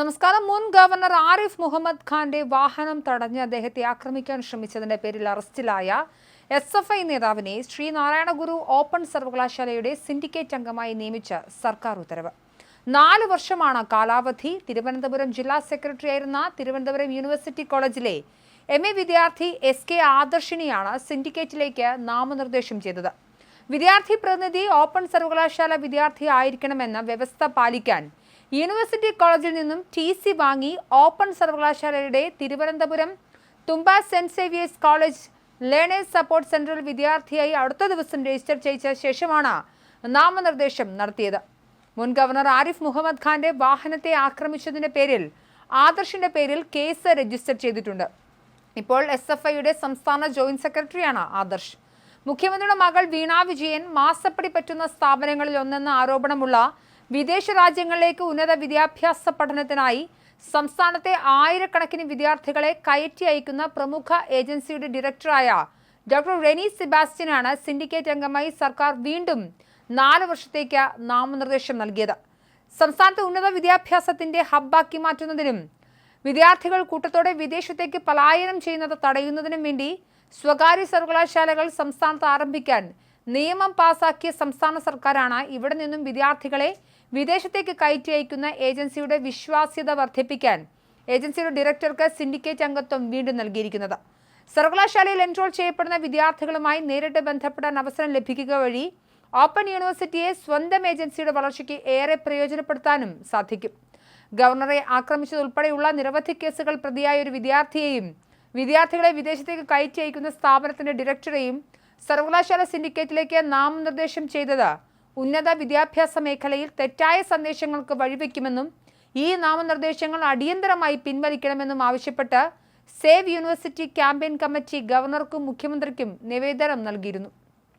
നമസ്കാരം. മുൻ ഗവർണർ ആരിഫ് മുഹമ്മദ് ഖാന്റെ വാഹനം തടഞ്ഞ് അദ്ദേഹത്തെ ആക്രമിക്കാൻ ശ്രമിച്ചതിന്റെ പേരിൽ അറസ്റ്റിലായ എസ് എഫ് ഐ നേതാവിനെ ശ്രീനാരായണ ഗുരു ഓപ്പൺ സർവകലാശാലയുടെ സിൻഡിക്കേറ്റ് അംഗമായി നിയമിച്ച സർക്കാർ ഉത്തരവ്. നാല് വർഷമാണ് കാലാവധി. തിരുവനന്തപുരം ജില്ലാ സെക്രട്ടറി ആയിരുന്ന തിരുവനന്തപുരം യൂണിവേഴ്സിറ്റി കോളേജിലെ എം എ വിദ്യാർത്ഥി എസ് കെ ആദർശിനിയാണ് സിൻഡിക്കേറ്റിലേക്ക് നാമനിർദ്ദേശം ചെയ്തത്. വിദ്യാർത്ഥി പ്രതിനിധി ഓപ്പൺ സർവകലാശാല വിദ്യാർത്ഥി ആയിരിക്കണമെന്ന വ്യവസ്ഥ പാലിക്കാൻ യൂണിവേഴ്സിറ്റി കോളേജിൽ നിന്നും ടി സി വാങ്ങി ഓപ്പൺ സർവകലാശാലയുടെ Thiruvananthapuram Thumba Saint Xavier's college learners support സെന്ററിൽ വിദ്യാർത്ഥിയായി അടുത്ത ദിവസം രജിസ്റ്റർ ചെയ്യിച്ച ശേഷമാണ് നാമനിർദ്ദേശം നടത്തിയത്. മുൻ ഗവർണർ ആരിഫ് മുഹമ്മദ് ഖാന്റെ വാഹനത്തെ ആക്രമിച്ചതിന്റെ പേരിൽ ആദർശിന്റെ പേരിൽ കേസ് രജിസ്റ്റർ ചെയ്തിട്ടുണ്ട്. ഇപ്പോൾ എസ് എഫ് ഐയുടെ സംസ്ഥാന ജോയിന്റ് സെക്രട്ടറിയാണ് ആദർശ്. മുഖ്യമന്ത്രിയുടെ മകൾ വീണാ വിജയൻ മാസപ്പടി പറ്റുന്ന സ്ഥാപനങ്ങളിൽ ഒന്നെന്ന ആരോപണമുള്ള വിദേശ രാജ്യങ്ങളിലേക്ക് ഉന്നത വിദ്യാഭ്യാസ പഠനത്തിനായി സംസ്ഥാനത്തെ ആയിരക്കണക്കിന് വിദ്യാർത്ഥികളെ കയറ്റി അയക്കുന്ന പ്രമുഖ ഏജൻസിയുടെ ഡയറക്ടറായ ഡോക്ടർ റെനി സെബാസ്റ്റ്യനാണ് സിൻഡിക്കേറ്റ് അംഗമായി സർക്കാർ വീണ്ടും നാല് വർഷത്തേക്ക് നാമനിർദ്ദേശം നൽകിയത്. സംസ്ഥാനത്തെ ഉന്നത വിദ്യാഭ്യാസത്തിന്റെ ഹബ്ബാക്കി മാറ്റുന്നതിനും വിദ്യാർത്ഥികൾ കൂട്ടത്തോടെ വിദേശത്തേക്ക് പലായനം ചെയ്യുന്നത് തടയുന്നതിനും വേണ്ടി സ്വകാര്യ സർവകലാശാലകൾ സംസ്ഥാനത്ത് ആരംഭിക്കാൻ നിയമം പാസാക്കിയ സംസ്ഥാന സർക്കാരാണ് ഇവിടെ നിന്നും വിദ്യാർത്ഥികളെ വിദേശത്തേക്ക് കയറ്റി അയക്കുന്ന ഏജൻസിയുടെ വിശ്വാസ്യത വർദ്ധിപ്പിക്കാൻ ഏജൻസിയുടെ ഡയറക്ടർക്ക് സിൻഡിക്കേറ്റ് അംഗത്വം വീണ്ടും നൽകിയിരിക്കുന്നത്. സർവകലാശാലയിൽ എൻറോൾ ചെയ്യപ്പെടുന്ന വിദ്യാർത്ഥികളുമായി നേരിട്ട് ബന്ധപ്പെടാൻ അവസരം ലഭിക്കുക വഴി ഓപ്പൺ യൂണിവേഴ്സിറ്റിയെ സ്വന്തം ഏജൻസിയുടെ വളർച്ചയ്ക്ക് ഏറെ പ്രയോജനപ്പെടുത്താനും സാധിക്കും. ഗവർണറെ ആക്രമിച്ചതുൾപ്പെടെയുള്ള നിരവധി കേസുകൾ പ്രതിയായ ഒരു വിദ്യാർത്ഥിയെയും വിദ്യാർത്ഥികളെ വിദേശത്തേക്ക് കയറ്റി അയക്കുന്ന സ്ഥാപനത്തിന്റെ ഡയറക്ടറെയും സർവകലാശാല സിൻഡിക്കേറ്റിലേക്ക് നാമനിർദ്ദേശം ചെയ്തത് ഉന്നത വിദ്യാഭ്യാസ മേഖലയിൽ തെറ്റായ സന്ദേശങ്ങൾക്ക് വഴിവെക്കുമെന്നും ഈ നാമനിർദ്ദേശങ്ങൾ അടിയന്തരമായി പിൻവലിക്കണമെന്നും ആവശ്യപ്പെട്ട് സേവ് യൂണിവേഴ്സിറ്റി ക്യാമ്പയിൻ കമ്മിറ്റി ഗവർണർക്കും മുഖ്യമന്ത്രിക്കും നിവേദനം നൽകിയിരുന്നു.